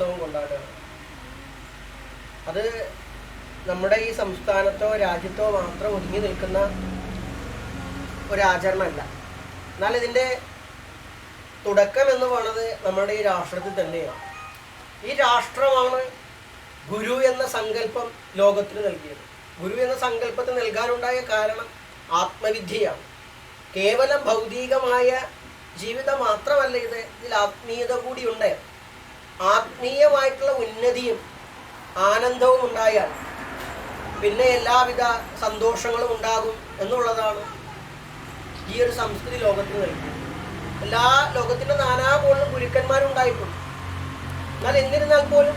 മഹോത്സവം കൊണ്ടാടുകയാണ് അത് നമ്മുടെ ഈ സംസ്ഥാനത്തോ രാജ്യത്തോ മാത്രം ഒതുങ്ങി നിൽക്കുന്ന ഒരാചരണമല്ല എന്നാൽ ഇതിന്റെ തുടക്കം എന്ന് പറയുന്നത് നമ്മുടെ ഈ രാഷ്ട്രത്തിൽ തന്നെയാണ്. ഈ രാഷ്ട്രമാണ് ഗുരു എന്ന സങ്കല്പം ലോകത്തിന് നൽകിയത്. ഗുരു എന്ന സങ്കല്പത്തിന് നൽകാനുണ്ടായ കാരണം ആത്മവിദ്യയാണ്. കേവലം ഭൗതികമായ ജീവിതം മാത്രമല്ല ഇത്. ഇതിൽ ആത്മീയത കൂടിയുണ്ട് ആത്മീയമായിട്ടുള്ള ഉന്നതിയും ആനന്ദവും ഉണ്ടായാൽ പിന്നെ എല്ലാവിധ സന്തോഷങ്ങളും ഉണ്ടാകും എന്നുള്ളതാണ് ഈ ഒരു സംസ്കൃതി ലോകത്തിന് നൽകിയത്. എല്ലാ ലോകത്തിന്റെ നാനാകോണിലും ഗുരുക്കന്മാരുണ്ടായിട്ടുണ്ട്. എന്നാൽ എന്നിരുന്നാൽ പോലും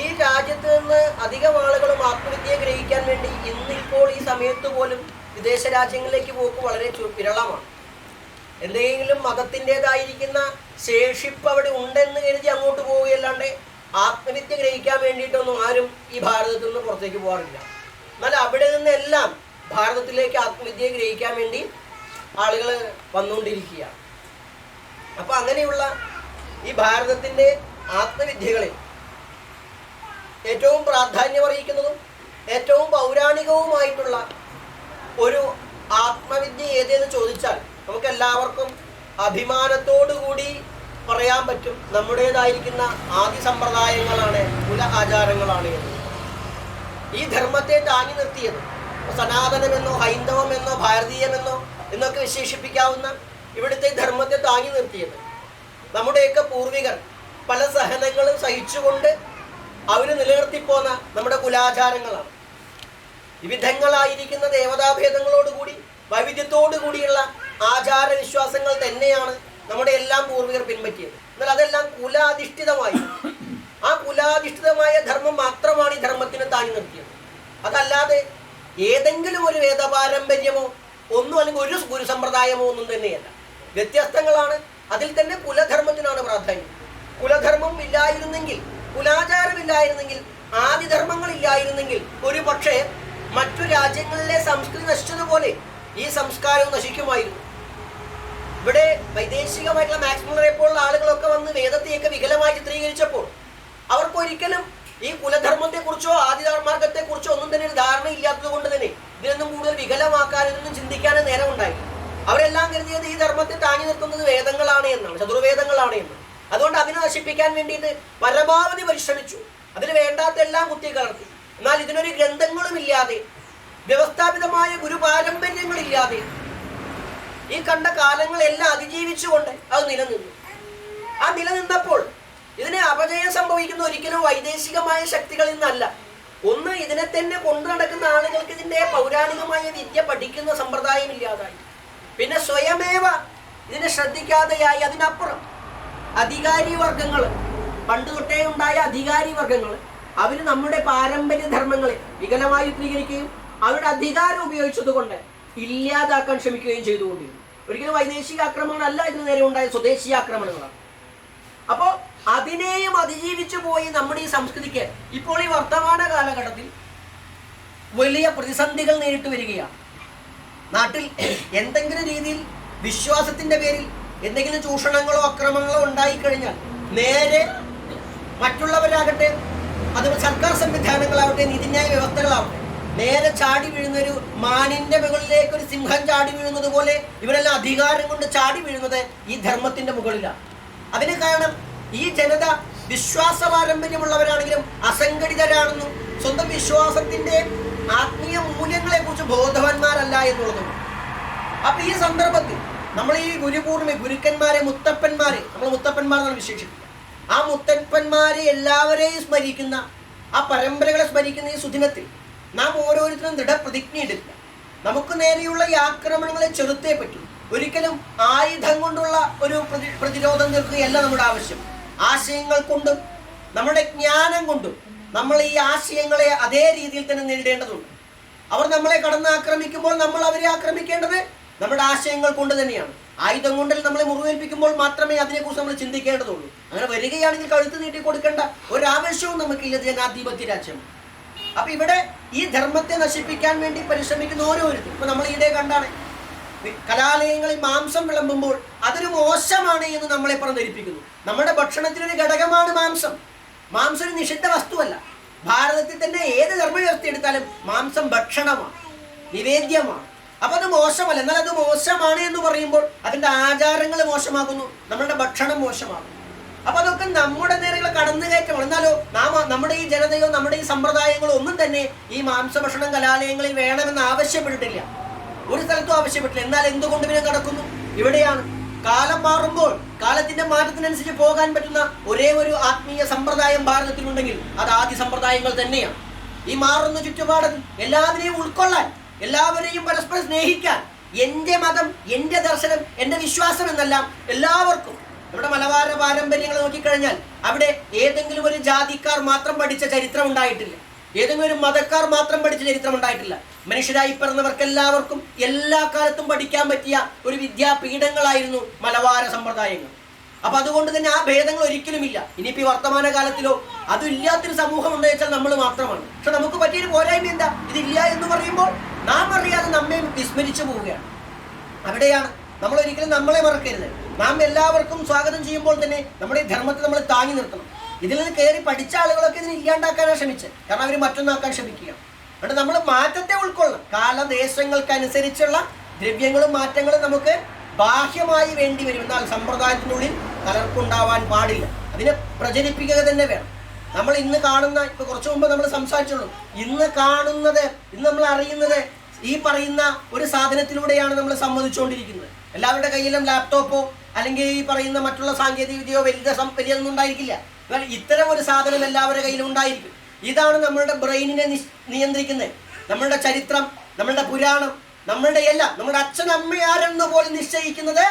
ഈ രാജ്യത്ത് നിന്ന് അധികം ആളുകളും ആത്മവിദ്യയെ ഗ്രഹിക്കാൻ വേണ്ടി ഇന്നിപ്പോൾ ഈ സമയത്ത് പോലും വിദേശ രാജ്യങ്ങളിലേക്ക് പോക്ക് വളരെ വിരളമാണ്. എന്തെങ്കിലും മതത്തിന്റെതായിരിക്കുന്ന ശേഷിപ്പ് അവിടെ ഉണ്ടെന്ന് കരുതി അങ്ങോട്ട് പോവുകയല്ലാണ്ട് ആത്മവിദ്യ ഗ്രഹിക്കാൻ വേണ്ടിയിട്ടൊന്നും ആരും ഈ ഭാരതത്തിൽ നിന്ന് പുറത്തേക്ക് പോകാറില്ല. എന്നാൽ അവിടെ നിന്നെല്ലാം ഭാരതത്തിലേക്ക് ആത്മവിദ്യയെ ഗ്രഹിക്കാൻ വേണ്ടി ആളുകൾ വന്നുകൊണ്ടിരിക്കുകയാണ്. അപ്പൊ അങ്ങനെയുള്ള ഈ ഭാരതത്തിന്റെ ആത്മവിദ്യകളിൽ ഏറ്റവും പ്രാധാന്യം അറിയിക്കുന്നതും ഏറ്റവും പൗരാണികവുമായിട്ടുള്ള ഒരു ആത്മവിദ്യ ഏതെന്ന് ചോദിച്ചാൽ നമുക്ക് എല്ലാവർക്കും അഭിമാനത്തോടുകൂടി പറയാൻ പറ്റും നമ്മുടേതായിരിക്കുന്ന ആദി സമ്പ്രദായങ്ങളാണ് കുല ആചാരങ്ങളാണ് എന്ന്. ഈ ധർമ്മത്തെ താങ്ങി നിർത്തിയത് സനാതനമെന്നോ ഹൈന്ദവമെന്നോ ഭാരതീയമെന്നോ എന്നൊക്കെ വിശേഷിപ്പിക്കാവുന്ന ഇവിടുത്തെ ധർമ്മത്തെ താങ്ങി നിർത്തിയത്. നമ്മുടെയൊക്കെ പൂർവികർ പല സഹനങ്ങളും സഹിച്ചുകൊണ്ട് അവർ നിലനിർത്തിപ്പോന്ന നമ്മുടെ കുലാചാരങ്ങളാണ്. വിവിധങ്ങളായിരിക്കുന്ന ദേവതാഭേദങ്ങളോടുകൂടി വൈവിധ്യത്തോടു കൂടിയുള്ള ആചാര വിശ്വാസങ്ങൾ തന്നെയാണ് നമ്മുടെ എല്ലാം പൂർവികർ പിൻപറ്റിയത്. എന്നാൽ അതെല്ലാം കുലാധിഷ്ഠിതമായി. ആ കുലാധിഷ്ഠിതമായ ധർമ്മം മാത്രമാണ് ഈ ധർമ്മത്തിന് താങ്ങി നിർത്തിയത്. അതല്ലാതെ ഏതെങ്കിലും ഒരു വേദപാരമ്പര്യമോ ഒന്നും അല്ലെങ്കിൽ ഒരു ഗുരുസമ്പ്രദായമോ ഒന്നും തന്നെയല്ല. വ്യത്യസ്തങ്ങളാണ്. അതിൽ തന്നെ കുലധർമ്മത്തിനാണ് പ്രാധാന്യം. കുലധർമ്മം ഇല്ലായിരുന്നെങ്കിൽ കുലാചാരമില്ലായിരുന്നെങ്കിൽ ആദിധർമ്മങ്ങൾ ഇല്ലായിരുന്നെങ്കിൽ ഒരു പക്ഷേ മറ്റു രാജ്യങ്ങളിലെ സംസ്കൃതി നശിച്ചതുപോലെ ഈ സംസ്കാരവും നശിക്കുമായിരുന്നു. ഇവിടെ വൈദേശികമായിട്ടുള്ള മാക്സിമം പോലുള്ള ആളുകളൊക്കെ വന്ന് വേദത്തെയൊക്കെ വികലമായി ചിത്രീകരിച്ചപ്പോൾ അവർക്ക് ഒരിക്കലും ഈ കുലധർമ്മത്തെ കുറിച്ചോ ആദിതാർമാർഗത്തെ കുറിച്ചോ ഒന്നും തന്നെ ഒരു ധാരണ ഇല്ലാത്തത് കൊണ്ട് തന്നെ ഇതിനൊന്നും കൂടുതൽ വികലമാക്കാൻ ഇതൊന്നും ചിന്തിക്കാനും നേരം ഉണ്ടായില്ല. അവരെല്ലാം കരുതിയത് ഈ ധർമ്മത്തെ താങ്ങി നിർത്തുന്നത് വേദങ്ങളാണ് എന്നാണ് ചതുർവേദങ്ങളാണ് എന്ന്. അതുകൊണ്ട് അതിനെ നശിപ്പിക്കാൻ വേണ്ടിയിട്ട് പരമാവധി പരിശ്രമിച്ചു. അതിന് വേണ്ടാത്ത എല്ലാം കുത്തി കലർത്തി. എന്നാൽ ഇതിനൊരു ഗ്രന്ഥങ്ങളും ഇല്ലാതെ വ്യവസ്ഥാപിതമായ ഗുരുപാരമ്പര്യങ്ങളില്ലാതെ ഈ കണ്ട കാലങ്ങളെല്ലാം അതിജീവിച്ചുകൊണ്ട് അത് നിലനിന്നു. ആ നിലനിന്നപ്പോൾ ഇതിനെ അപജയം സംഭവിക്കുന്ന ഒരിക്കലും വൈദേശികമായ ശക്തികളിൽ നിന്നല്ല. ഒന്ന് ഇതിനെ തന്നെ കൊണ്ടു നടക്കുന്ന ആളുകൾക്ക് ഇതിന്റെ പൗരാണികമായ വിദ്യ പഠിക്കുന്ന സമ്പ്രദായം ഇല്ലാതായി. പിന്നെ സ്വയമേവ ഇതിനെ ശ്രദ്ധിക്കാതെയായി അതിനപ്പുറം അധികാരി വർഗങ്ങൾ പണ്ട് തൊട്ടേ ഉണ്ടായ അധികാരി വർഗങ്ങൾ അവർ നമ്മുടെ പാരമ്പര്യ ധർമ്മങ്ങളെ വികലമായി ചിത്രീകരിക്കുകയും അവരുടെ അധികാരം ഉപയോഗിച്ചത് കൊണ്ട് ഇല്ലാതാക്കാൻ ശ്രമിക്കുകയും ചെയ്തുകൊണ്ടിരുന്നു. ഒരിക്കലും വൈദേശിക ആക്രമണങ്ങളല്ല ഇതിന് നേരെ ഉണ്ടായ സ്വദേശീയ ആക്രമണങ്ങളാണ്. അപ്പോൾ അതിനെയും അതിജീവിച്ചു പോയി നമ്മുടെ ഈ സംസ്കൃതിക്ക് ഇപ്പോൾ ഈ വർത്തമാന കാലഘട്ടത്തിൽ വലിയ പ്രതിസന്ധികൾ നേരിട്ട് വരികയാണ്. നാട്ടിൽ എന്തെങ്കിലും രീതിയിൽ വിശ്വാസത്തിന്റെ പേരിൽ എന്തെങ്കിലും ചൂഷണങ്ങളോ അക്രമങ്ങളോ ഉണ്ടായിക്കഴിഞ്ഞാൽ നേരെ മറ്റുള്ളവരാകട്ടെ അത് സർക്കാർ സംവിധാനങ്ങളാവട്ടെ നീതിന്യായ വ്യവസ്ഥകളാവട്ടെ നേരെ ചാടി വീഴുന്ന ഒരു മാനിന്റെ മുകളിലേക്ക് ഒരു സിംഹം ചാടി വീഴുന്നത് പോലെ ഇവരെല്ലാം അധികാരം കൊണ്ട് ചാടി വീഴുന്നത് ഈ ധർമ്മത്തിന്റെ മുകളിലാണ് അതിന് കാരണം ഈ ജനത വിശ്വാസ പാരമ്പര്യമുള്ളവരാണെങ്കിലും അസംഘടിതരാണെന്നും സ്വന്തം വിശ്വാസത്തിന്റെ ആത്മീയ മൂല്യങ്ങളെ കുറിച്ച് ബോധവാന്മാരല്ല എന്നുള്ളതും. അപ്പൊ ഈ സന്ദർഭത്തിൽ നമ്മൾ ഈ ഗുരുപൂർണിമ ഗുരുക്കന്മാരെ മുത്തപ്പന്മാരെ നമ്മൾ മുത്തപ്പന്മാരെന്നാണ് വിശേഷിപ്പിക്കുക. ആ മുത്തപ്പന്മാരെ എല്ലാവരെയും സ്മരിക്കുന്ന ആ പരമ്പരകളെ സ്മരിക്കുന്ന ഈ സുദിനത്തിൽ നാം ഓരോരുത്തരും ദൃഢപ്രതിജ്ഞ എടുക്കുക. നമുക്ക് നേരെയുള്ള ഈ ആക്രമണങ്ങളെ ചെറുത്തേ പറ്റൂ. ഒരിക്കലും ആയുധം കൊണ്ടുള്ള ഒരു പ്രതി പ്രതിരോധം തീർക്കുകയല്ല നമ്മുടെ ആവശ്യം. ആശയങ്ങൾ കൊണ്ടും നമ്മുടെ ജ്ഞാനം കൊണ്ടും നമ്മൾ ഈ ആശയങ്ങളെ അതേ രീതിയിൽ തന്നെ നേരിടേണ്ടതുണ്ട്. അവർ നമ്മളെ കടന്ന് ആക്രമിക്കുമ്പോൾ നമ്മൾ അവരെ ആക്രമിക്കേണ്ടത് നമ്മുടെ ആശയങ്ങൾ കൊണ്ട് തന്നെയാണ്. ആയുധം കൊണ്ടിൽ നമ്മളെ മുറിവേൽപ്പിക്കുമ്പോൾ മാത്രമേ അതിനെക്കുറിച്ച് നമ്മൾ ചിന്തിക്കേണ്ടതുള്ളൂ. അങ്ങനെ വരികയാണെങ്കിൽ കഴുത്ത് നീട്ടി കൊടുക്കേണ്ട ഒരാവശ്യവും നമുക്കില്ല ജനാധിപത്യ രാജ്യം. അപ്പൊ ഇവിടെ ഈ ധർമ്മത്തെ നശിപ്പിക്കാൻ വേണ്ടി പരിശ്രമിക്കുന്ന ഓരോരുത്തരും ഇപ്പൊ നമ്മൾ ഈടെ കണ്ടാണ് കലാലയങ്ങളിൽ മാംസം വിളമ്പുമ്പോൾ അതൊരു മോശമാണ് എന്ന് നമ്മളെ പറഞ്ഞ് ധരിപ്പിക്കുന്നു നമ്മുടെ ഭക്ഷണത്തിനൊരു ഘടകമാണ് മാംസം. മാംസം ഒരു നിഷിദ്ധ വസ്തുവല്ല. ഭാരതത്തിൽ തന്നെ ഏത് ധർമ്മവ്യവസ്ഥ എടുത്താലും മാംസം ഭക്ഷണമാണ് നിവേദ്യമാണ്. അപ്പൊ അത് മോശമല്ല. എന്നാൽ അത് മോശമാണ് എന്ന് പറയുമ്പോൾ അതിന്റെ ആചാരങ്ങൾ മോശമാകുന്നു നമ്മളുടെ ഭക്ഷണം മോശമാകുന്നു അപ്പൊ അതൊക്കെ നമ്മുടെ നേരെയുള്ള കടന്നുകയറ്റമാണ്. എന്നാലോ നാം നമ്മുടെ ഈ ജനതയോ നമ്മുടെ ഈ സമ്പ്രദായങ്ങളോ ഒന്നും തന്നെ ഈ മാംസഭക്ഷണം കലാലയങ്ങളിൽ വേണമെന്ന് ആവശ്യപ്പെട്ടിട്ടില്ല. ഒരു സ്ഥലത്തും ആവശ്യപ്പെട്ടില്ല. എന്നാൽ എന്തുകൊണ്ട് പിന്നെ നടക്കുന്നു? ഇവിടെയാണ്. കാലം മാറുമ്പോൾ കാലത്തിന്റെ മാറ്റത്തിനനുസരിച്ച് പോകാൻ പറ്റുന്ന ഒരേ ഒരു ആത്മീയ സമ്പ്രദായം ഭാരതത്തിലുണ്ടെങ്കിൽ അത് ആദ്യ സമ്പ്രദായങ്ങൾ തന്നെയാണ് ഈ മാറുന്ന ചുറ്റുപാടൻ എല്ലാവരെയും ഉൾക്കൊള്ളാൻ എല്ലാവരെയും പരസ്പരം സ്നേഹിക്കാൻ എന്റെ മതം എന്റെ ദർശനം എന്റെ വിശ്വാസം എന്നെല്ലാം എല്ലാവർക്കും ഇവിടെ മലബാര പാരമ്പര്യങ്ങൾ നോക്കിക്കഴിഞ്ഞാൽ അവിടെ ഏതെങ്കിലും ഒരു ജാതിക്കാർ മാത്രം പഠിച്ച ചരിത്രം ഉണ്ടായിട്ടില്ല. ഏതെങ്കിലും ഒരു മതക്കാർ മാത്രം പഠിച്ച ചരിത്രം ഉണ്ടായിട്ടില്ല. മനുഷ്യരായി പിറന്നവർക്ക് എല്ലാവർക്കും എല്ലാ കാലത്തും പഠിക്കാൻ പറ്റിയ ഒരു വിദ്യാപീഠങ്ങളായിരുന്നു മലബാര സമ്പ്രദായങ്ങൾ. അപ്പൊ അതുകൊണ്ട് തന്നെ ആ ഭേദങ്ങൾ ഒരിക്കലുമില്ല. ഇനിയിപ്പോ ഈ വർത്തമാന കാലത്തിലോ അതില്ലാത്തൊരു സമൂഹം ഉണ്ടെന്ന് വെച്ചാൽ നമ്മൾ മാത്രമാണ്. പക്ഷെ നമുക്ക് പറ്റിയൊരു പോരായ്മ എന്താ? ഇതില്ല എന്ന് പറയുമ്പോൾ നാം അറിയാതെ നമ്മെ വിസ്മരിച്ചു പോവുകയാണ്. അവിടെയാണ് നമ്മൾ ഒരിക്കലും നമ്മളെ മറക്കരുത്. നാം എല്ലാവർക്കും സ്വാഗതം ചെയ്യുമ്പോൾ തന്നെ നമ്മുടെ ഈ ധർമ്മത്തെ നമ്മൾ താങ്ങി നിർത്തണം. ഇതിൽ നിന്ന് കയറി പഠിച്ച ആളുകളൊക്കെ ഇതിന് ഇല്ലാണ്ടാക്കാനാണ് ശ്രമിച്ചത്. കാരണം അവർ മറ്റൊന്നാക്കാൻ ശ്രമിക്കുകയാണ് അതുകൊണ്ട് നമ്മൾ മാറ്റത്തെ ഉൾക്കൊള്ളണം. കാലദേശങ്ങൾക്കനുസരിച്ചുള്ള ദ്രവ്യങ്ങളും മാറ്റങ്ങളും നമുക്ക് ബാഹ്യമായി വേണ്ടി വരും. എന്നാൽ സമ്പ്രദായത്തിനുള്ളിൽ കലർപ്പുണ്ടാവാൻ പാടില്ല. അതിനെ പ്രചരിപ്പിക്കുക തന്നെ വേണം. നമ്മൾ ഇന്ന് കാണുന്ന ഇപ്പൊ കുറച്ചു മുമ്പ് നമ്മൾ സംസാരിച്ചുള്ളൂ. ഇന്ന് കാണുന്നത് ഇന്ന് നമ്മൾ അറിയുന്നത് ഈ പറയുന്ന ഒരു സാധനത്തിലൂടെയാണ് നമ്മൾ സമ്മതിച്ചുകൊണ്ടിരിക്കുന്നത് എല്ലാവരുടെ കയ്യിലും ലാപ്ടോപ്പോ അല്ലെങ്കിൽ ഈ പറയുന്ന മറ്റുള്ള സാങ്കേതിക വിദ്യയോ വലിയ വലിയൊന്നും ഉണ്ടായിരിക്കില്ല. എന്നാൽ ഇത്തരം ഒരു സാധനം എല്ലാവരുടെ കയ്യിലും ഉണ്ടായിരിക്കും. ഇതാണ് നമ്മളുടെ ബ്രെയിനിനെ നിയന്ത്രിക്കുന്നത്. നമ്മളുടെ ചരിത്രം നമ്മളുടെ പുരാണം നമ്മളുടെ എല്ലാം നമ്മുടെ അച്ഛൻ അമ്മയാരെന്ന് പോലും നിശ്ചയിക്കുന്നത്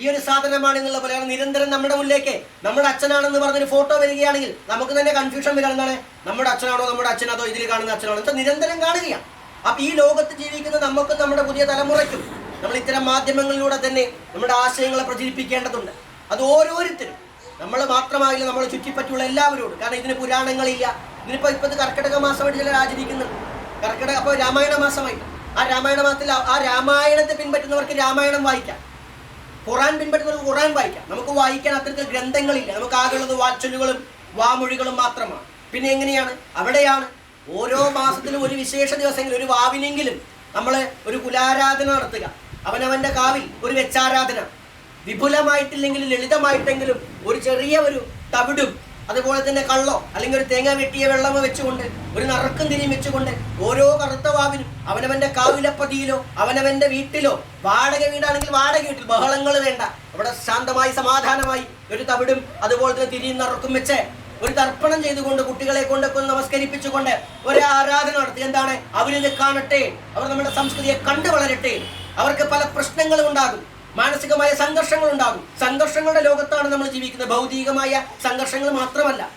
ഈ ഒരു സാധനമാണ് എന്നുള്ള പോലെയാണ്. നിരന്തരം നമ്മുടെ മുന്നിലേക്ക് നമ്മുടെ അച്ഛനാണെന്ന് പറഞ്ഞൊരു ഫോട്ടോ വരികയാണെങ്കിൽ നമുക്ക് തന്നെ കൺഫ്യൂഷൻ വരുന്നതാണ് നമ്മുടെ അച്ഛനാണോ നമ്മുടെ അച്ഛനതോ ഇതിൽ കാണുന്ന അച്ഛനാണോ നിരന്തരം കാണുകയാണ്. അപ്പൊ ഈ ലോകത്ത് ജീവിക്കുന്ന നമുക്ക് നമ്മുടെ പുതിയ തലമുറയ്ക്കും നമ്മൾ ഇത്തരം മാധ്യമങ്ങളിലൂടെ തന്നെ നമ്മുടെ ആശയങ്ങളെ പ്രചരിപ്പിക്കേണ്ടതുണ്ട്. അത് ഓരോരുത്തരും. നമ്മൾ മാത്രമായില്ല നമ്മളെ ചുറ്റിപ്പറ്റിയുള്ള എല്ലാവരോടും. കാരണം ഇതിന് പുരാണങ്ങളില്ല. ഇതിനിപ്പോൾ ഇപ്പൊ ഇത് കർക്കിടക മാസമായിട്ട് ചിലർ ആചരിക്കുന്നുണ്ട്. കർക്കിടക അപ്പോൾ രാമായണ മാസമായിട്ട്. ആ രാമായണ മാസത്തിൽ ആ- ആ രാമായണത്തെ പിൻപറ്റുന്നവർക്ക് രാമായണം വായിക്കാം. ഖുറാൻ പിൻപറ്റുന്നവർക്ക് ഖുറാൻ വായിക്കാം. നമുക്ക് വായിക്കാൻ അത്തരത്തിൽ ഗ്രന്ഥങ്ങളില്ല. നമുക്ക് ആകെയുള്ളത് വാച്ചൊല്ലുകളും വാമൊഴികളും മാത്രമാണ്. പിന്നെ എങ്ങനെയാണ്? അവിടെയാണ് ഓരോ മാസത്തിലും ഒരു വിശേഷ ദിവസങ്ങളിൽ ഒരു വാവിനെങ്കിലും നമ്മൾ ഒരു കുലാരാധന നടത്തുക. അവനവന്റെ കാവിൽ ഒരു വെച്ചാരാധന. വിപുലമായിട്ടില്ലെങ്കിലും ലളിതമായിട്ടെങ്കിലും ഒരു ചെറിയ ഒരു തവിടും അതുപോലെ തന്നെ കള്ളോ അല്ലെങ്കിൽ ഒരു തേങ്ങ വെട്ടിയ വെള്ളമോ വെച്ചുകൊണ്ട് ഒരു നറുക്കും തിരിയും വെച്ചുകൊണ്ട് ഓരോ കറുത്ത വാവിനും അവനവന്റെ കാവിലപ്പതിയിലോ അവനവന്റെ വീട്ടിലോ വാടക വീടാണെങ്കിൽ വാടക വീട്ടിൽ ബഹളങ്ങൾ വേണ്ട. അവിടെ ശാന്തമായി സമാധാനമായി ഒരു തവിടും അതുപോലെ തന്നെ തിരിയും നറുക്കും വെച്ച് ഒരു തർപ്പണം ചെയ്തുകൊണ്ട് കുട്ടികളെ കൊണ്ടൊക്കെ നമസ്കരിപ്പിച്ചുകൊണ്ട് ഒരു ആരാധന നടത്തി. എന്താണ്? അവരിത് കാണട്ടെ. അവർ നമ്മുടെ സംസ്കൃതിയെ കണ്ടു വളരട്ടെ. അവർക്ക് പല പ്രശ്നങ്ങളും ഉണ്ടാകും. മാനസികമായ സംഘർഷങ്ങൾ ഉണ്ടാകും. സംഘർഷങ്ങളുടെ ലോകത്താണ് നമ്മൾ ജീവിക്കുന്നത്. ഭൗതികമായ സംഘർഷങ്ങൾ മാത്രമല്ല.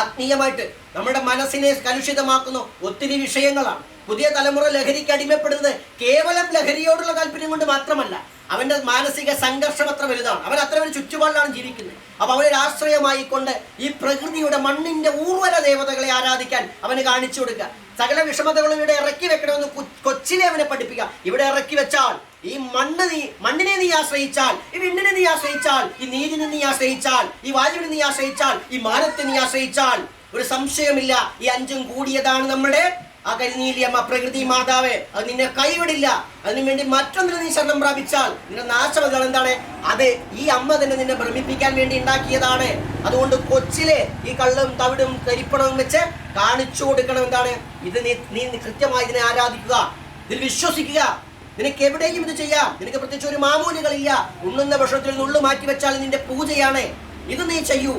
ആത്മീയമായിട്ട് നമ്മുടെ മനസ്സിനെ കലുഷിതമാക്കുന്ന ഒത്തിരി വിഷയങ്ങളാണ്. പുതിയ തലമുറ ലഹരിക്ക് അടിമപ്പെടുന്നത് കേവലം ലഹരിയോടുള്ള താല്പര്യം കൊണ്ട് മാത്രമല്ല അവന്റെ മാനസിക സംഘർഷം അത്ര വലുതാണ്. അവൻ അത്ര ഒരു ചുറ്റുപാടിലാണ് ജീവിക്കുന്നത്. അപ്പൊ അവനെ ആശ്രയമായി കൊണ്ട് ഈ പ്രകൃതിയുടെ മണ്ണിന്റെ ഊർവര ദേവതകളെ ആരാധിക്കാൻ അവന് കാണിച്ചു കൊടുക്കുക. സകല വിഷമതകളും ഇവിടെ ഇറക്കി വെക്കണമെന്ന് കൊച്ചിനെ അവനെ പഠിപ്പിക്കുക. ഇവിടെ ഇറക്കി വെച്ചാൽ ഈ മണ്ണ് നീ മണ്ണിനെ നീ ആശ്രയിച്ചാൽ ഈ വിണ്ണിനെ നീ ആശ്രയിച്ചാൽ ഈ നീരിനെ നീ ആശ്രയിച്ചാൽ ഈ വായുവിനെ നീ ആശ്രയിച്ചാൽ ഈ മാനത്തെ നീ ആശ്രയിച്ചാൽ ഒരു സംശയമില്ല. ഈ അഞ്ചും കൂടിയതാണ് നമ്മുടെ ആ കരിനീലിയമ്മ പ്രകൃതി മാതാവേ അത് നിന്നെ കൈവിടില്ല. അതിനു വേണ്ടി മറ്റൊന്നിന് നീ ശരണം പ്രാപിച്ചാൽ നിന്റെ നാശം അതാണ് എന്താണ് അത് ഈ അമ്മ തന്നെ നിന്നെ ഭ്രമിപ്പിക്കാൻ വേണ്ടി ഉണ്ടാക്കിയതാണ്. അതുകൊണ്ട് കൊച്ചിലെ ഈ കള്ളും തവിടും കരിപ്പണവും വെച്ച് കാണിച്ചു കൊടുക്കണം എന്താണ്? ഇത് നീ നീ കൃത്യമായി ഇതിനെ ആരാധിക്കുക. ഇതിൽ വിശ്വസിക്കുക. നിനക്ക് എവിടെയും ഇത് ചെയ്യാം. നിനക്ക് പ്രത്യേകിച്ച് ഒരു മാമൂലികളില്ല. ഉണ്ണുന്ന ഭക്ഷണത്തിൽ നുള്ളു മാറ്റി വെച്ചാൽ നിന്റെ പൂജയാണ്. ഇത് നീ ചെയ്യൂ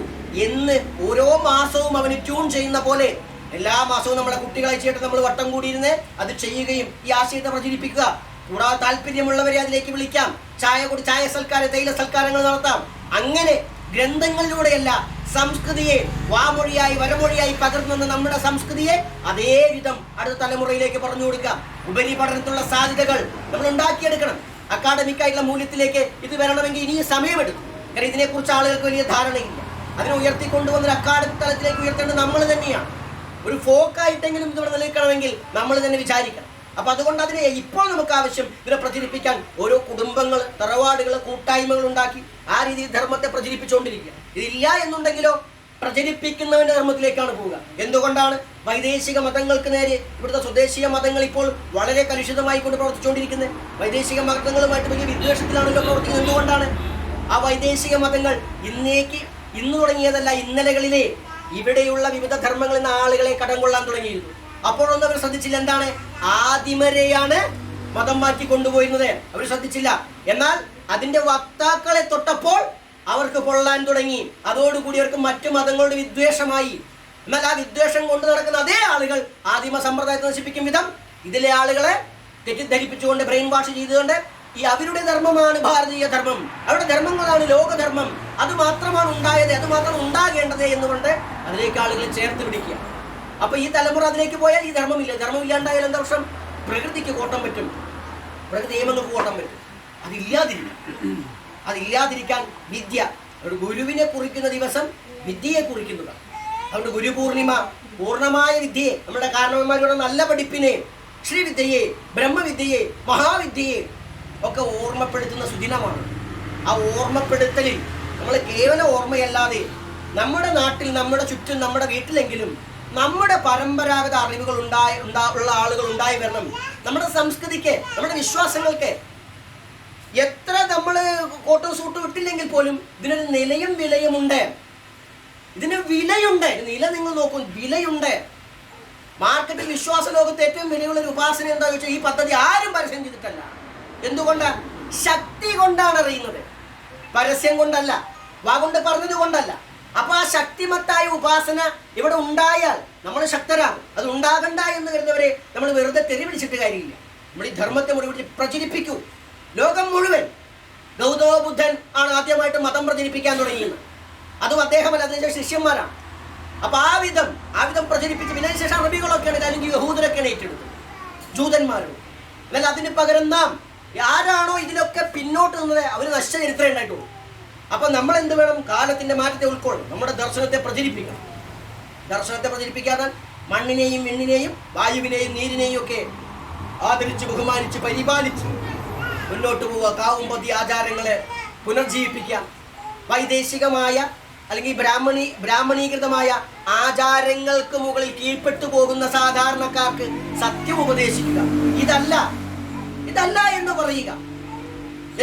എന്ന് ഓരോ മാസവും അവന് ട്യൂൺ ചെയ്യുന്ന പോലെ എല്ലാ മാസവും നമ്മുടെ കുട്ടികളെ ചെയ്തിട്ട് നമ്മൾ വട്ടം കൂടിയിരുന്ന് അത് ചെയ്യുകയും ഈ ആശയത്തെ പ്രചരിപ്പിക്കുക. കൂടാതെ താല്പര്യമുള്ളവരെ അതിലേക്ക് വിളിക്കാം. ചായ കൂടി ചായ സൽക്കാര തൈല സൽക്കാരങ്ങൾ നടത്താം. അങ്ങനെ ഗ്രന്ഥങ്ങളിലൂടെയല്ല സംസ്കൃതിയെ വാമൊഴിയായി വരമൊഴിയായി പകർന്നുവന്ന നമ്മുടെ സംസ്കൃതിയെ അതേ വിധം അടുത്ത തലമുറയിലേക്ക് പറഞ്ഞു കൊടുക്കാം. ഉപരിപഠനത്തിനുള്ള സാധ്യതകൾ നമ്മൾ ഉണ്ടാക്കിയെടുക്കണം. അക്കാഡമിക് ആയിട്ടുള്ള മൂല്യത്തിലേക്ക് ഇത് വരണമെങ്കിൽ ഇനിയും സമയമെടുക്കും. കാരണം ഇതിനെക്കുറിച്ച് ആളുകൾക്ക് വലിയ ധാരണയില്ല. അതിനെ ഉയർത്തിക്കൊണ്ടുവന്ന ഒരു അക്കാഡമിക് തലത്തിലേക്ക് ഉയർത്തേണ്ടത് നമ്മൾ തന്നെയാണ്. ഒരു ഫോക്കായിട്ടെങ്കിലും ഇതിവിടെ നിലനിൽക്കണമെങ്കിൽ നമ്മൾ തന്നെ വിചാരിക്കണം. അപ്പൊ അതുകൊണ്ട് അതിനെ ഇപ്പോൾ നമുക്ക് ആവശ്യം ഇതിനെ പ്രചരിപ്പിക്കാൻ ഓരോ കുടുംബങ്ങൾ തറവാടുകൾ കൂട്ടായ്മകൾ ഉണ്ടാക്കി ആ രീതിയിൽ ധർമ്മത്തെ പ്രചരിപ്പിച്ചുകൊണ്ടിരിക്കുക. ഇതില്ല എന്നുണ്ടെങ്കിലോ പ്രചരിപ്പിക്കുന്നവന്റെ ധർമ്മത്തിലേക്കാണ് പോവുക. എന്തുകൊണ്ടാണ്? വൈദേശിക മതങ്ങൾക്ക് നേരെ ഇവിടുത്തെ സ്വദേശീയ മതങ്ങൾ ഇപ്പോൾ വളരെ കലുഷിതമായി കൊണ്ട് പ്രവർത്തിച്ചുകൊണ്ടിരിക്കുന്നത്. വൈദേശിക മതങ്ങളുമായിട്ട് വലിയ വിദ്വേഷത്തിലാണല്ലോ പ്രവർത്തിക്കുന്നത്. എന്തുകൊണ്ടാണ്? ആ വൈദേശിക മതങ്ങൾ ഇന്നേക്ക് ഇന്ന് തുടങ്ങിയതല്ല ഇന്നലകളിലെ ഇവിടെയുള്ള വിവിധ ധർമ്മങ്ങളിൽ നിന്ന് ആളുകളെ കടം കൊള്ളാൻ തുടങ്ങിയിരുന്നു. അപ്പോഴൊന്നും അവർ ശ്രദ്ധിച്ചില്ല എന്താണ്? ആദിമരെയാണ് മതം മാറ്റി കൊണ്ടുപോയിരുന്നത്. അവർ ശ്രദ്ധിച്ചില്ല. എന്നാൽ അതിന്റെ വക്താക്കളെ തൊട്ടപ്പോൾ അവർക്ക് പൊള്ളാൻ തുടങ്ങി. അതോടുകൂടി അവർക്ക് മറ്റു മതങ്ങളുടെ വിദ്വേഷമായി. എന്നാൽ ആ വിദ്വേഷം കൊണ്ട് നടക്കുന്ന അതേ ആളുകൾ ആദിമ സമ്പ്രദായത്തെ നശിപ്പിക്കും വിധം ഇതിലെ ആളുകളെ തെറ്റിദ്ധരിപ്പിച്ചുകൊണ്ട് ബ്രെയിൻ വാഷ് ചെയ്തുകൊണ്ട് ഈ അവരുടെ ധർമ്മമാണ് ഭാരതീയ ധർമ്മം. അവരുടെ ധർമ്മങ്ങളാണ് ലോകധർമ്മം. അത് മാത്രമാണ് ഉണ്ടായത് അത് മാത്രം ഉണ്ടാകേണ്ടത് എന്നുകൊണ്ട് അതിലേക്ക് ആളുകളെ ചേർത്ത് പിടിക്കുക. അപ്പൊ ഈ തലമുറ അതിലേക്ക് പോയാൽ ഈ ധർമ്മമില്ല. ധർമ്മം ഇല്ലാണ്ടായാൽ എന്താ വർഷം പ്രകൃതിക്ക് കോട്ടം പറ്റും. പ്രകൃതി നിയമങ്ങൾക്ക് കോട്ടം പറ്റും. അതില്ലാതിരിക്കും അതില്ലാതിരിക്കാൻ വിദ്യ. ഗുരുവിനെ കുറിക്കുന്ന ദിവസം വിദ്യയെ കുറിക്കുന്നതാണ് അതുകൊണ്ട് ഗുരുപൂർണിമ പൂർണമായ വിദ്യയെ നമ്മുടെ കാരണവന്മാരുടെ നല്ല പഠിപ്പിനെ ശ്രീവിദ്യയെ ബ്രഹ്മവിദ്യയെ മഹാവിദ്യയെ ഒക്കെ ഓർമ്മപ്പെടുത്തുന്ന സുദിനമാണ്. ആ ഓർമ്മപ്പെടുത്തലിൽ നമ്മൾ കേവല ഓർമ്മയല്ലാതെ നമ്മുടെ നാട്ടിൽ നമ്മുടെ ചുറ്റും നമ്മുടെ വീട്ടിലെങ്കിലും നമ്മുടെ പരമ്പരാഗത അറിവുകൾ ഉണ്ടായി ഉണ്ടാ ഉള്ള ആളുകൾ ഉണ്ടായി വരണം. നമ്മുടെ സംസ്കൃതിക്ക് നമ്മുടെ വിശ്വാസങ്ങൾക്ക് എത്ര നമ്മൾ കോട്ടും സൂട്ടും ഇട്ടില്ലെങ്കിൽ പോലും ഇതിനൊരു നിലയും വിലയുമുണ്ട്. ഇതിന് വിലയുണ്ട്. നില നിങ്ങൾ നോക്കും വിലയുണ്ട്. മാർക്കറ്റിൽ വിശ്വാസ ലോകത്ത് ഏറ്റവും വിലയുള്ള ഒരു ഉപാസന എന്താ ചോദിച്ചാൽ ഈ പദ്ധതി ആരും പരസ്യം ചെയ്തിട്ടല്ല എന്തുകൊണ്ട്? ശക്തി കൊണ്ടാണ് അറിയുന്നത്. പരസ്യം കൊണ്ടല്ല വാഗുണ്ട് പറഞ്ഞത് കൊണ്ടല്ല. അപ്പൊ ആ ശക്തിമത്തായ ഉപാസന ഇവിടെ ഉണ്ടായാൽ നമ്മൾ ശക്തരാകും. അത് ഉണ്ടാകണ്ട എന്ന് കരുതവരെ നമ്മൾ വെറുതെ തെറി വിളിച്ചിട്ട് കാര്യമില്ല. നമ്മൾ ഈ ധർമ്മത്തെ മുഴുവൻ പ്രചരിപ്പിക്കൂ. ലോകം മുഴുവൻ ഗൗതമ ബുദ്ധൻ ആണ് ആദ്യമായിട്ട് മതം പ്രചരിപ്പിക്കാൻ തുടങ്ങിയത്. അതും അദ്ദേഹമല്ല അതിന്റെ ശിഷ്യന്മാരാണ്. അപ്പൊ ആ വിധം ആ വിധം പ്രചരിപ്പിച്ച് പിന്നെ ശേഷം അറബികളൊക്കെയാണ് അല്ലെങ്കിൽ യഹൂദരൊക്കെയാണ് ഏറ്റെടുത്തത്. ജൂതന്മാരും എന്നാൽ അതിന് പകരം നാം ആരാണോ ഇതിലൊക്കെ പിന്നോട്ട് നിന്നത് അവർ നശിച്ച ചരിത്രം ഉണ്ടായിട്ടുള്ളൂ. അപ്പൊ നമ്മൾ എന്ത് വേണം? കാലത്തിന്റെ മാറ്റത്തെ ഉൾക്കൊള്ളണം. നമ്മുടെ ദർശനത്തെ പ്രചരിപ്പിക്കണം. ദർശനത്തെ പ്രചരിപ്പിക്കാതെ മണ്ണിനെയും വെണ്ണിനെയും വായുവിനെയും നീരിനെയും ഒക്കെ ആദരിച്ച് ബഹുമാനിച്ച് പരിപാലിച്ച് മുന്നോട്ട് പോവുക. കാവുമ്പതി ആചാരങ്ങളെ പുനർജീവിപ്പിക്കാം വൈദേശികമായ അല്ലെങ്കിൽ ബ്രാഹ്മണി ബ്രാഹ്മണീകൃതമായ ആചാരങ്ങൾക്ക് മുകളിൽ കീഴ്പ്പെട്ടു പോകുന്ന സാധാരണക്കാർക്ക് സത്യം ഉപദേശിക്കുക. ഇതല്ല ഇതല്ല എന്ന് പറയുക.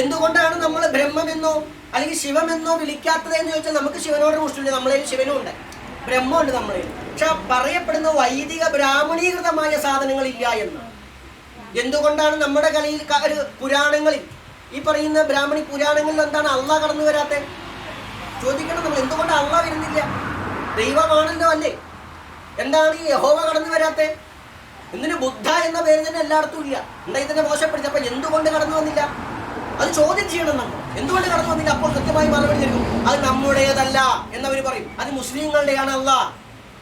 എന്തുകൊണ്ടാണ് നമ്മൾ ബ്രഹ്മമെന്നോ അല്ലെങ്കിൽ ശിവമെന്നോ വിളിക്കാത്തത് എന്ന് ചോദിച്ചാൽ നമുക്ക് ശിവനോട് മുഷ്ടില്ല നമ്മളെ ശിവനും ഉണ്ട് ബ്രഹ്മമുണ്ട് നമ്മളിൽ. പക്ഷെ പറയപ്പെടുന്ന വൈദിക ബ്രാഹ്മണീകൃതമായ സാധനങ്ങളില്ല എന്ന്. എന്തുകൊണ്ടാണ് നമ്മുടെ കളിയിൽ ഒരു പുരാണങ്ങളിൽ ഈ പറയുന്ന ബ്രാഹ്മണി പുരാണങ്ങളിൽ എന്താണ് അള്ള കടന്നു വരാത്തെ? ചോദിക്കണം നമ്മൾ. എന്തുകൊണ്ട് അള്ള വരുന്നില്ല? ദൈവമാണല്ലോ അല്ലേ? എന്താണ് ഈ യഹോവ കടന്നു വരാത്തെ? എന്തിന് ബുദ്ധ എന്ന പേര് തന്നെ എല്ലായിടത്തും ഇല്ല. എന്താ തന്നെ മോശപ്പെടുത്തി? അപ്പൊ എന്തുകൊണ്ട് കടന്നു വന്നില്ല? അത് ചോദ്യം ചെയ്യണം നമ്മൾ. എന്തുകൊണ്ട് കടന്നു വന്നില്ല? അപ്പോൾ കൃത്യമായി മറുപടി നൽകും അത് നമ്മുടേതല്ല എന്നവർ പറയും. അത് മുസ്ലിങ്ങളുടെയാണ് അല്ല.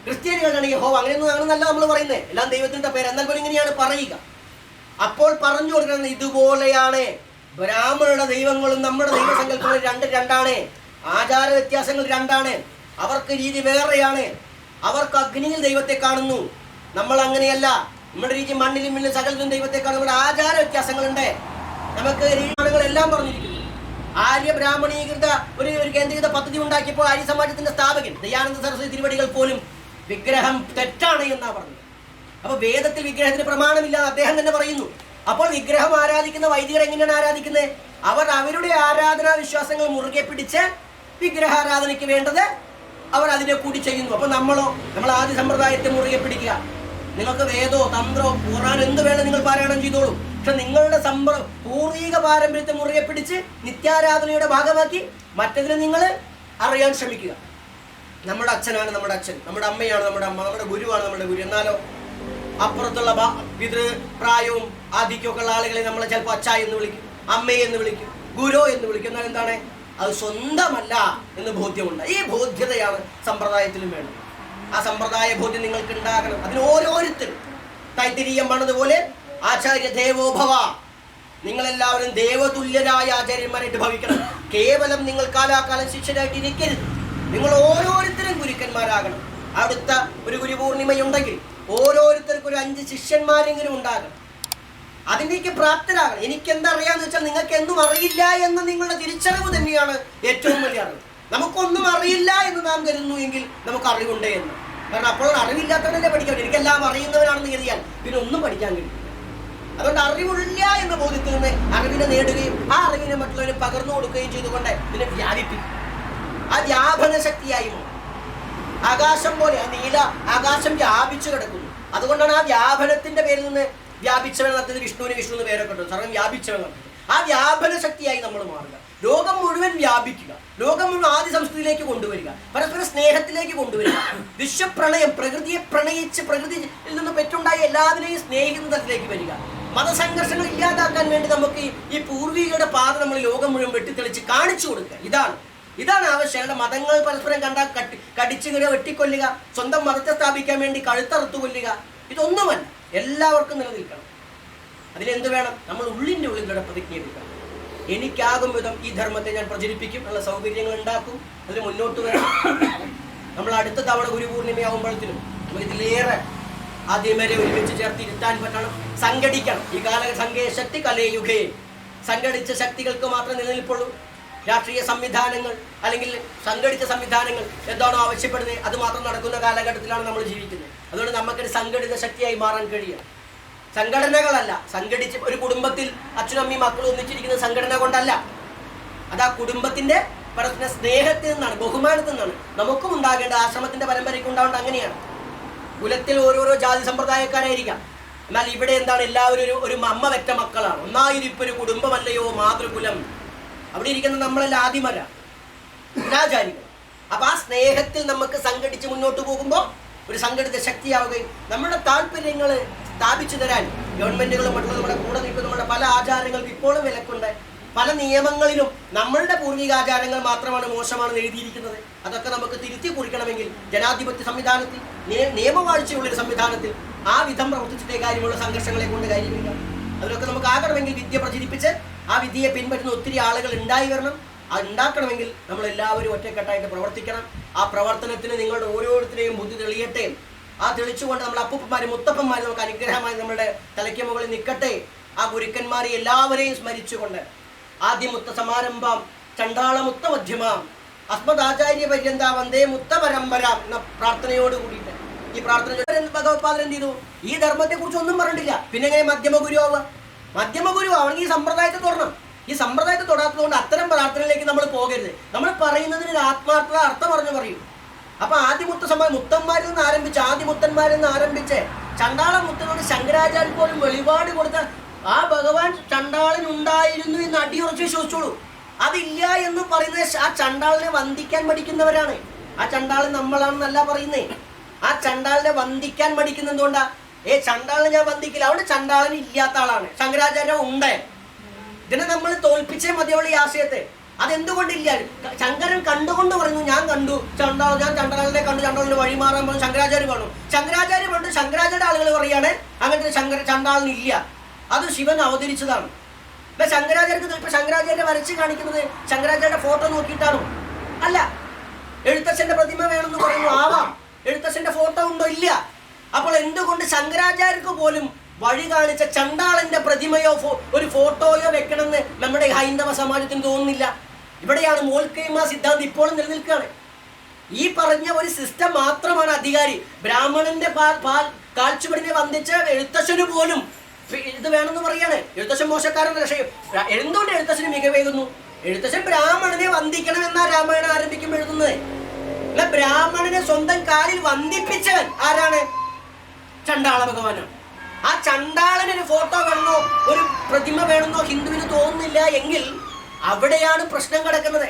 ക്രിസ്ത്യാനികളുടെയാണെങ്കിൽ ഹോ അങ്ങനെയൊന്നും ആണെന്നല്ല നമ്മൾ പറയുന്നത് എല്ലാം ദൈവത്തിന്റെ പേര്. എന്നാൽ പോലും ഇങ്ങനെയാണ് പറയുക. അപ്പോൾ പറഞ്ഞു കൊടുക്കുന്നത് ഇതുപോലെയാണ്. ബ്രാഹ്മണരുടെ ദൈവങ്ങളും നമ്മുടെ ദൈവസങ്കല്പങ്ങളും രണ്ട് രണ്ടാണ്. ആചാര വ്യത്യാസങ്ങൾ രണ്ടാണ്. അവർക്ക് രീതി വേറെയാണ്. അവർക്ക് അഗ്നിയിൽ ദൈവത്തെ കാണുന്നു. നമ്മൾ അങ്ങനെയല്ല. നമ്മുടെ രീതി മണ്ണിലും മില്ലും സകലത്തിലും ദൈവത്തെ കാണും നമ്മുടെ ആചാര വ്യത്യാസങ്ങളുണ്ട്. നമുക്ക് എല്ലാം പറഞ്ഞിരിക്കുന്നു. ആര്യ ബ്രാഹ്മണീകൃത ഒരു ഒരു കേന്ദ്രീകൃത പദ്ധതി ഉണ്ടാക്കിയപ്പോൾ ആര്യ സമാജത്തിന്റെ സ്ഥാപകൻ ദയാനന്ദ സരസ്വതി തിരുവടികൾ പോലും വിഗ്രഹം തെറ്റാണ് എന്നാ പറഞ്ഞത്. അപ്പൊ വേദത്തിൽ വിഗ്രഹത്തിന് പ്രമാണമില്ല അദ്ദേഹം തന്നെ പറയുന്നു. അപ്പോൾ വിഗ്രഹം ആരാധിക്കുന്ന വൈദികർ എങ്ങനെയാണ് ആരാധിക്കുന്നത്? അവർ അവരുടെ ആരാധനാ വിശ്വാസങ്ങൾ മുറുകെ പിടിച്ച് വിഗ്രഹാരാധനയ്ക്ക് വേണ്ടത് അവർ അതിനെ കൂടി ചെയ്യുന്നു. അപ്പൊ നമ്മളോ നമ്മൾ ആദ്യ സമ്പ്രദായത്തെ മുറുകെ പിടിക്കുക. നിങ്ങൾക്ക് വേദോ തന്ത്രോ ഖുറാൻ എന്ത് വേണം നിങ്ങൾ പാരായണം ചെയ്തോളൂ. പക്ഷെ നിങ്ങളുടെ സമ്പ്ര പൂർവീക പാരമ്പര്യത്തെ മുറുകെ പിടിച്ച് നിത്യാരാധനയുടെ ഭാഗമാക്കി മറ്റതിനെ നിങ്ങൾ അറിയാൻ ശ്രമിക്കുക. നമ്മുടെ അച്ഛനാണ് നമ്മുടെ അച്ഛൻ നമ്മുടെ അമ്മയാണ് നമ്മുടെ അമ്മ നമ്മുടെ ഗുരുവാണ് നമ്മുടെ ഗുരു. എന്നാലോ അപ്പുറത്തുള്ള പിതൃ പ്രായവും ആധിക്യമൊക്കെ ഉള്ള ആളുകളെ നമ്മളെ ചിലപ്പോൾ അച്ഛ എന്ന് വിളിക്കും അമ്മയെ എന്ന് വിളിക്കും ഗുരു എന്ന് വിളിക്കും. എന്നാൽ എന്താണ്? അത് സ്വന്തമല്ല എന്ന് ബോധ്യമുണ്ട്. ഈ ബോധ്യതയാണ് സമ്പ്രദായത്തിലും വേണ്ടത്. ആ സമ്പ്രദായ ബോധ്യം നിങ്ങൾക്ക് ഉണ്ടാകണം അതിന് ഓരോരുത്തരും തൈത്തിരീയം പണിതുപോലെ ആചാര്യ ദേവോഭവ. നിങ്ങളെല്ലാവരും ദേവതുല്യരായ ആചാര്യന്മാരായിട്ട് ഭവിക്കണം. കേവലം നിങ്ങൾ കാലാകാലം ശിഷ്യരായിട്ട് ഇരിക്കരുത് നിങ്ങൾ ഓരോരുത്തരും ഗുരുക്കന്മാരാകണം. അടുത്ത ഒരു ഗുരുപൂർണിമയുണ്ടെങ്കിൽ ഓരോരുത്തർക്കും ഒരു അഞ്ച് ശിഷ്യന്മാരെങ്കിലും ഉണ്ടാകണം. അതിലേക്ക് പ്രാപ്തരാകണം. എനിക്ക് എന്തറിയാന്ന് വെച്ചാൽ നിങ്ങൾക്ക് എന്തും അറിയില്ല എന്ന് നിങ്ങളുടെ തിരിച്ചറിവ് തന്നെയാണ് ഏറ്റവും വലിയ അറിവ്. നമുക്കൊന്നും അറിയില്ല എന്ന് നാം കരുതുന്നു എങ്കിൽ നമുക്ക് അറിവുണ്ട് എന്ന്. കാരണം അപ്പോൾ അറിവില്ലാത്തവനല്ലേ പഠിക്കാൻ. എനിക്കെല്ലാം അറിയുന്നവനാണെന്ന് കരുതിയാൽ പിന്നെ ഒന്നും പഠിക്കാൻ കഴിയും അതുകൊണ്ട് അറിവില്ല എന്ന ബോധ്യത്തിൽ നിന്ന് അറിവിനെ നേടുകയും ആ അറിവിനെ മറ്റുള്ളവരെ പകർന്നു കൊടുക്കുകയും ചെയ്തുകൊണ്ട് ഇതിനെ വ്യാപിപ്പിക്കും ആ വ്യാപന ശക്തിയായി ആകാശം പോലെ ആ നീല ആകാശം വ്യാപിച്ചു കിടക്കുന്നു. അതുകൊണ്ടാണ് ആ വ്യാപനത്തിന്റെ പേരിൽ നിന്ന് വ്യാപിച്ചവൻ നടത്തിയത് വിഷ്ണുവിന് വിഷ്ണു എന്ന് പേരൊക്കെ ഉണ്ട്. സർവം വ്യാപിച്ചവൻ നടത്തിയത്. ആ വ്യാപന ശക്തിയായി നമ്മൾ മാറുക. ലോകം മുഴുവൻ വ്യാപിക്കുക. ലോകം മുഴുവൻ ആദ്യ സംസ്കൃതിയിലേക്ക് കൊണ്ടുവരിക. പരസ്പര സ്നേഹത്തിലേക്ക് കൊണ്ടുവരിക. വിശ്വപ്രണയം പ്രകൃതിയെ പ്രണയിച്ച് പ്രകൃതിയിൽ നിന്ന് പെറ്റുണ്ടായ എല്ലാവരെയും സ്നേഹിക്കുന്ന തരത്തിലേക്ക് വരിക. മതസംഘർഷങ്ങൾ ഇല്ലാതാക്കാൻ വേണ്ടി നമുക്ക് ഈ- പൂർവികയുടെ പാത നമ്മൾ ലോകം മുഴുവൻ വെട്ടിത്തെളിച്ച് കാണിച്ചു കൊടുക്കുക. ഇതാണ്. ഇതാണ് ആവശ്യം മതങ്ങൾ പരസ്പരം കണ്ടാൽ കട്ടി കടിച്ചു കീറുക വെട്ടിക്കൊല്ലുക. സ്വന്തം മതത്തെ സ്ഥാപിക്കാൻ വേണ്ടി കഴുത്തറുത്തു കൊല്ലുക. ഇതൊന്നുമല്ല. എല്ലാവർക്കും നിലനിൽക്കണം. അതിലെന്ത് വേണം? നമ്മൾ ഉള്ളിന്റെ ഉള്ളിലൂടെ പ്രതിജ്ഞ എടുക്കണം. എനിക്കാകും വിധം ഈ ധർമ്മത്തെ ഞാൻ പ്രചരിപ്പിക്കും ഉള്ള സൗകര്യങ്ങൾ ഉണ്ടാക്കും അതിൽ മുന്നോട്ട് വരാം. നമ്മൾ അടുത്ത തവണ ഗുരുപൂർണിമയാകുമ്പോഴത്തേനും നമുക്ക് ഇതിലേറെ ആദ്യം വരെ ഒരുമിച്ച് ചേർത്ത് ഇരുത്താൻ പറ്റണം. സംഘടിക്കണം. ഈ കാല ശക്തി കലയുഗേ. സംഘടിച്ച ശക്തികൾക്ക് മാത്രം നിലനിൽപ്പുള്ളൂ. രാഷ്ട്രീയ സംവിധാനങ്ങൾ അല്ലെങ്കിൽ സംഘടിച്ച സംവിധാനങ്ങൾ എന്താണോ ആവശ്യപ്പെടുന്നത് അത് മാത്രം നടക്കുന്ന കാലഘട്ടത്തിലാണ് നമ്മൾ ജീവിക്കുന്നത്. അതുകൊണ്ട് നമുക്കൊരു സംഘടിത ശക്തിയായി മാറാൻ കഴിയും സംഘടനകളല്ല. സംഘടിച്ച് ഒരു കുടുംബത്തിൽ അച്ഛനും അമ്മയും മക്കളും ഒന്നിച്ചിരിക്കുന്ന സംഘടന കൊണ്ടല്ല. അത് ആ കുടുംബത്തിന്റെ പരസ്പര സ്നേഹത്തിൽ നിന്നാണ് ബഹുമാനത്തിൽ നിന്നാണ്. നമുക്കും ഉണ്ടാകേണ്ട ആശ്രമത്തിന്റെ പരമ്പരയ്ക്ക് ഉണ്ടാവേണ്ട അങ്ങനെയാണ്. കുലത്തിൽ ഓരോരോ ജാതി സമ്പ്രദായക്കാരായിരിക്കാം. എന്നാൽ ഇവിടെ എന്താണ്? എല്ലാവരും ഒരു ഒരു അമ്മ വെറ്റ മക്കളാണ്. ഒന്നായിരിക്കും ഒരു കുടുംബമല്ലയോ മാതൃകുലം. അവിടെ ഇരിക്കുന്ന നമ്മളെല്ലാം ആദിമര രാജാരികൾ അപ്പൊ ആ സ്നേഹത്തിൽ നമുക്ക് സംഘടിച്ച് മുന്നോട്ട് പോകുമ്പോൾ ഒരു സംഘടിത ശക്തിയാവുകയും നമ്മുടെ താല്പര്യങ്ങൾ സ്ഥാപിച്ചു തരാൻ ഗവൺമെന്റുകളും മറ്റുള്ള നമ്മുടെ കൂടെ നമ്മുടെ പല ആചാരങ്ങൾക്ക് ഇപ്പോഴും വിലക്കുണ്ട്. പല നിയമങ്ങളിലും നമ്മളുടെ പൂർവികാചാരങ്ങൾ മാത്രമാണ് മോശമാണെന്ന് എഴുതിയിരിക്കുന്നത്. അതൊക്കെ നമുക്ക് തിരുത്തി കുറിക്കണമെങ്കിൽ ജനാധിപത്യ സംവിധാനത്തിൽ നിയമവാഴ്ചയുള്ള ഒരു സംവിധാനത്തിൽ ആ വിധം പ്രവർത്തിച്ചിട്ടേ കാര്യമുള്ള സംഘർഷങ്ങളെ കൊണ്ട് കാര്യമില്ല. അതിലൊക്കെ നമുക്ക് ആകണമെങ്കിൽ വിദ്യ പ്രചരിപ്പിച്ച് ആ വിദ്യയെ പിൻപറ്റുന്ന ഒത്തിരി ആളുകൾ ഉണ്ടായി വരണം. അത് ഉണ്ടാക്കണമെങ്കിൽ നമ്മൾ എല്ലാവരും ഒറ്റക്കെട്ടായിട്ട് പ്രവർത്തിക്കണം. ആ പ്രവർത്തനത്തിന് നിങ്ങളുടെ ഓരോരുത്തരെയും ബുദ്ധി തെളിയട്ടെ. ആ തെളിച്ചുകൊണ്ട് നമ്മൾ അപ്പൂപ്പന്മാരും മുത്തപ്പന്മാരും നമുക്ക് അനുഗ്രഹമായി നമ്മുടെ തലയ്ക്ക് മുകളിൽ നിൽക്കട്ടെ. ആ ഗുരുക്കന്മാരെ എല്ലാവരെയും സ്മരിച്ചുകൊണ്ട് ആദ്യ മുത്ത സമാരംഭം ചണ്ടാളമുത്ത മധ്യമാം അസ്മദാചാര്യ പര്യന്ത വന്ദേ മുത്ത പരമ്പര എന്ന പ്രാർത്ഥനയോട് കൂടിയിട്ട് ഈ പ്രാർത്ഥന ഭഗവത്പാദൻ എന്ത് ചെയ്തു? ഈ ധർമ്മത്തെ കുറിച്ച് ഒന്നും പറഞ്ഞിട്ടില്ല. പിന്നെ എങ്ങനെ മധ്യമ ഗുരു ആവുക? മധ്യമ ഗുരു ആവണമെങ്കിൽ ഈ സമ്പ്രദായത്തെ തുടരണം ഈ സമ്പ്രദായത്തെ തൊടാത്തത് കൊണ്ട് അത്തരം പ്രാർത്ഥനയിലേക്ക് നമ്മൾ പോകരുത്. നമ്മൾ പറയുന്നതിന് ആത്മാർത്ഥത അർത്ഥം പറഞ്ഞു പറയും. അപ്പൊ ആദ്യമുത്ത സമയം മുത്തന്മാരിൽ നിന്ന് ആരംഭിച്ച് ആദ്യമുത്തന്മാരിൽ നിന്ന് ആരംഭിച്ച് ചണ്ടാള മുത്തനോട് ശങ്കരാചാര്യ പോലും വെളിപാട് കൊടുത്ത ആ ഭഗവാൻ ചണ്ടാളൻ ഉണ്ടായിരുന്നു എന്ന് അടിയുറച്ച് വിശ്വസിച്ചോളൂ. അതില്ല എന്ന് പറയുന്നത് ആ ചണ്ടാളിനെ വന്ദിക്കാൻ പഠിക്കുന്നവരാണ് ആ ചണ്ടാളൻ നമ്മളാണെന്നല്ല പറയുന്നേ. ആ ചണ്ടാളിനെ വന്ദിക്കാൻ പഠിക്കുന്ന എന്തുകൊണ്ടാ? ഏ ചണ്ടാളിനെ ഞാൻ വന്ദിക്കില്ല. അവിടെ ചണ്ടാളൻ ഇല്ലാത്ത ആളാണ്. ശങ്കരാചാര്യ ഉണ്ട്. ഇതിനെ നമ്മൾ തോൽപ്പിച്ചേ മതിയുള്ള ഈ ആശയത്തെ. അതെന്തുകൊണ്ടില്ല? ശങ്കരൻ കണ്ടുകൊണ്ട് പറഞ്ഞു ഞാൻ കണ്ടു. ചണ്ടാൾ ഞാൻ ചണ്ടാളിനെ കണ്ടു. ചണ്ടാളിന്റെ വഴി മാറാൻ പറഞ്ഞു. ശങ്കരാചാര്യ പറഞ്ഞു. ശങ്കരാചാര്യ പറഞ്ഞു ശങ്കരാചാര്യ ആളുകൾ പറയാണ് അങ്ങനത്തെ ശങ്കര ചണ്ടാളിനില്ല അത് ശിവൻ അവതരിച്ചതാണ്. ഇപ്പൊ ശങ്കരാചാര്യക്ക് ഇപ്പൊ ശങ്കരാചാര്യ വരച്ച് കാണിക്കുന്നത് ശങ്കരാചാര്യ ഫോട്ടോ നോക്കിയിട്ടാണോ? അല്ല. എഴുത്തച്ഛന്റെ പ്രതിമ വേണമെന്ന് പറയുന്നു ആവാം. എഴുത്തച്ഛന്റെ ഫോട്ടോ ഉണ്ടോ? ഇല്ല. അപ്പോൾ എന്തുകൊണ്ട് ശങ്കരാചാര്യക്ക് പോലും വഴി കാണിച്ച ചണ്ടാളന്റെ പ്രതിമയോ ഒരു ഫോട്ടോയോ വെക്കണമെന്ന് നമ്മുടെ ഹൈന്ദവ സമാജത്തിന് തോന്നുന്നില്ല? ഇവിടെയാണ് മോൽക്കൈമ സിദ്ധാന്തം ഇപ്പോഴും നിലനിൽക്കുകയാണ്. ഈ പറഞ്ഞ ഒരു സിസ്റ്റം മാത്രമാണ് അധികാരി. ബ്രാഹ്മണന്റെ കാഴ്ചപ്പെടിനെ വന്ദിച്ച എഴുത്തച്ഛന് പോലും ഇത് വേണമെന്ന് പറയാണ്. എഴുത്തച്ഛൻ മോശക്കാരൻ പക്ഷേ എന്തുകൊണ്ട് എഴുത്തച്ഛന് മികവേകുന്നു? എഴുത്തച്ഛൻ ബ്രാഹ്മണനെ വന്ദിക്കണം എന്നാ രാമായണം ആരംഭിക്കുമ്പോൾ എഴുതുന്നത്. എന്നാൽ ബ്രാഹ്മണനെ സ്വന്തം കാലിൽ വന്ദിപ്പിച്ചവൻ ആരാണ്? ചണ്ടാള ഭഗവാനാണ്. ആ ചണ്ടാളന് ഒരു ഫോട്ടോ വേണമെന്നോ ഒരു പ്രതിമ വേണമെന്നോ ഹിന്ദുവിന് തോന്നുന്നില്ല എങ്കിൽ അവിടെയാണ് പ്രശ്നം കിടക്കുന്നത്.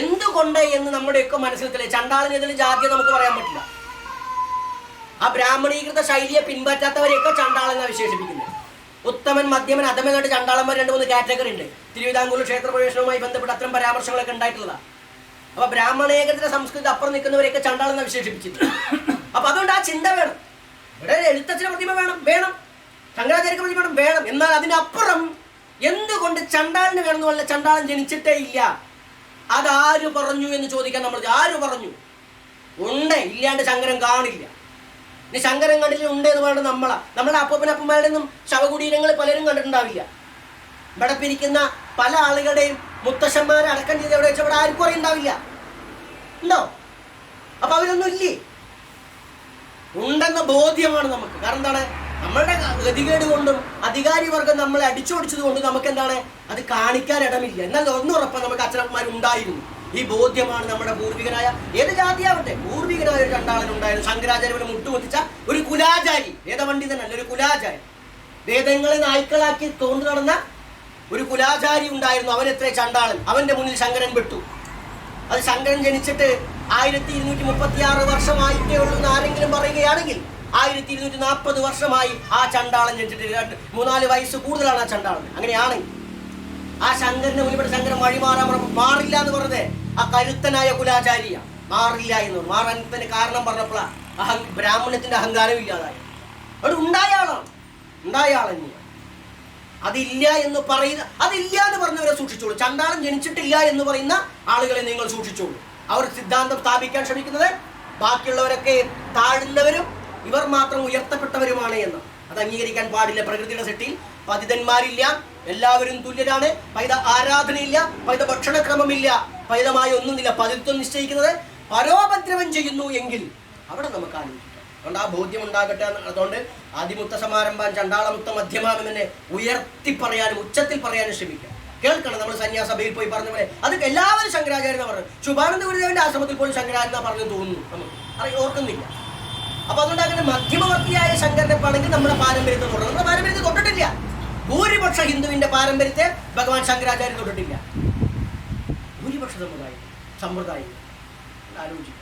എന്തുകൊണ്ട് എന്ന് നമ്മുടെയൊക്കെ മനസ്സിൽ തെളിയ ചണ്ടാളിനെതിരെ ജാതി നമുക്ക് പറയാൻ പറ്റില്ല. ആ ബ്രാഹ്മണീകൃത ശൈലിയെ പിൻപറ്റാത്തവരെയൊക്കെ ചണ്ടാളെന്ന വിശേഷിപ്പിക്കുന്നത്. ഉത്തമൻ മധ്യമൻ അധമനായിട്ട് ചണ്ടാളന്മാർ രണ്ട് മൂന്ന് കാറ്റഗറി ഉണ്ട്. തിരുവിതാംകൂർ ക്ഷേത്ര പ്രവേശനവുമായി ബന്ധപ്പെട്ട് അത്തരം പരാമർശങ്ങളൊക്കെ ഉണ്ടായിട്ടുള്ളതാണ് അപ്പൊ ബ്രാഹ്മണേകരുടെ സംസ്കൃതി അപ്പുറം നിൽക്കുന്നവരെയൊക്കെ ചണ്ടാളെന്ന് വിശേഷിപ്പിച്ചിട്ടുണ്ട് അപ്പൊ അതുകൊണ്ട് ആ ചിന്ത വേണം. ഇവിടെ എഴുത്തച്ഛന പ്രതിമ വേണം വേണം. ശങ്കരാചാര്യ പ്രതിമ വേണം. എന്നാൽ അതിനപ്പുറം എന്തുകൊണ്ട് ചണ്ടാളിന് വേണമെന്നുള്ള ചണ്ടാളൻ ജനിച്ചിട്ടേ ഇല്ല? അതാര് പറഞ്ഞു എന്ന് ചോദിക്കാൻ നമ്മൾ ആര് പറഞ്ഞു? ഉണ്ട് ഇല്ലാണ്ട് ശങ്കരൻ കാണില്ല. ഇനി ശങ്കരൻ കണ്ടില്ല ഉണ്ട് എന്ന് പറയുന്നത് നമ്മളാ. നമ്മുടെ അപ്പൂപ്പനപ്പന്മാരുടെ ഒന്നും ശവകുടീരങ്ങൾ പലരും കണ്ടിട്ടുണ്ടാവില്ല. ഇവിടെ പിരിക്കുന്ന പല ആളുകളുടെയും മുത്തശ്ശന്മാരെ അടക്കം ചെയ്ത് എവിടെ വെച്ചാൽ ഇവിടെ ആർക്കും അറിയുണ്ടാവില്ല ഉണ്ടോ? അപ്പൊ അവരൊന്നും ഇല്ലേ? ഉണ്ടെന്ന ബോധ്യമാണ് നമുക്ക്. കാരണം എന്താണ്? നമ്മളുടെ ഗതികേട് കൊണ്ടും അധികാരി വർഗം നമ്മളെ അടിച്ചോടിച്ചത് കൊണ്ടും നമുക്ക് എന്താണ് അത് കാണിക്കാൻ ഇടമില്ല. എന്നാൽ ഒന്നുറപ്പം നമുക്ക് അച്ഛനന്മാരുണ്ടായിരുന്നു ഈ ബോധ്യമാണ് നമ്മുടെ പൂർവികനായ ഏത് ജാതിയാവട്ടെ? പൂർവികനായ ഒരു രണ്ടാളൻ ഉണ്ടായിരുന്നു. ശങ്കരാചാര്യനെ മുട്ടുമുട്ടിച്ച ഒരു കുലാചാരി. വേദപണ്ഡിതനല്ല ഒരു കുലാചാരി. വേദങ്ങളെ നായ്ക്കളാക്കി തോന്നു നടന്ന ഒരു കുലാചാരി ഉണ്ടായിരുന്നു. അവൻ എത്ര ചണ്ടാളൻ. അവന്റെ മുന്നിൽ ശങ്കരൻ പെട്ടു. അത് ശങ്കരൻ ജനിച്ചിട്ട് ആയിരത്തി ഇരുന്നൂറ്റി മുപ്പത്തി ആറ് വർഷമായിട്ടേ ഉള്ളൂ എന്ന് ആരെങ്കിലും പറയുകയാണെങ്കിൽ ആയിരത്തി ഇരുന്നൂറ്റി നാൽപ്പത് വർഷമായി ആ ചണ്ടാളൻ ജനിച്ചിട്ട് മൂന്നാൽ വയസ്സ് കൂടുതലാണ് ആ ചണ്ടാളൻ. അങ്ങനെയാണ്. ആ ശങ്കരന് മുന്നിൽ ശങ്കരൻ വഴി മാറാൻ പറഞ്ഞപ്പോൾ മാറില്ല എന്ന് പറഞ്ഞത് ആ കരുത്തനായ കുലാചാരിയ. മാറില്ല എന്ന് മാറാൻ തന്നെ കാരണം പറഞ്ഞപ്പോഴാ അഹ ബ്രാഹ്മണത്തിന്റെ അഹങ്കാരം ഇല്ലാതായി. അവിടെ ഉണ്ടായ ആളാണ്. ഉണ്ടായ ആൾ തന്നെയാണ് അതില്ല എന്ന് പറയുന്ന അതില്ല എന്ന് പറഞ്ഞവരെ സൂക്ഷിച്ചോളൂ. ചണ്ടാളം ജനിച്ചിട്ടില്ല എന്ന് പറയുന്ന ആളുകളെ നിങ്ങൾ സൂക്ഷിച്ചോളൂ. അവർ സിദ്ധാന്തം സ്ഥാപിക്കാൻ ശ്രമിക്കുന്നത് ബാക്കിയുള്ളവരൊക്കെ താഴ്ന്നവരും ഇവർ മാത്രം ഉയർത്തപ്പെട്ടവരുമാണ് എന്ന്. അത് അംഗീകരിക്കാൻ പാടില്ല പ്രകൃതിയുടെ സെട്ടിൽ. പതിതന്മാരില്ല. എല്ലാവരും തുല്യരാണ്. പൈത ആരാധനയില്ല. പൈത ഭക്ഷണക്രമമില്ല. പൈതമായ ഒന്നുമില്ല പതിത്വം നിശ്ചയിക്കുന്നത് പരോപദ്രവം ചെയ്യുന്നു എങ്കിൽ അവിടെ നമുക്ക് അതുകൊണ്ട് ആ ബോധ്യം ഉണ്ടാകട്ടെ അതുകൊണ്ട് ആദിമുത്ത സമാരംഭം ചണ്ടാളമുത്ത മധ്യമാനം എന്നെ ഉയർത്തി പറയാനും ഉച്ചത്തിൽ പറയാനും ശ്രമിക്കാം. കേൾക്കണം. നമ്മൾ സന്യാസഭയിൽ പോയി പറഞ്ഞ പോലെ. അത് എല്ലാവരും ശങ്കരാചാര്യ പറഞ്ഞു ശുഭാനന്ദ ഗുരുദേവന്റെ ആശ്രമത്തിൽ പോലും ശങ്കരാചാര്യ പറഞ്ഞു തോന്നുന്നു നമുക്ക്. ഓർക്കുന്നില്ല. അപ്പൊ അതുകൊണ്ട് അങ്ങനെ മധ്യമവർത്തിയായ ശങ്കരനെ പാണെങ്കിൽ നമ്മുടെ പാരമ്പര്യത്തെ തുടരും നമ്മുടെ പാരമ്പര്യത്തെ തൊട്ടിട്ടില്ല. ഭൂരിപക്ഷ ഹിന്ദുവിന്റെ പാരമ്പര്യത്തെ ഭഗവാൻ ശങ്കരാചാര്യൻ തൊട്ടിട്ടില്ല. ഭൂരിപക്ഷ സമുദായം സമ്പ്രദായം ആലോചിക്കും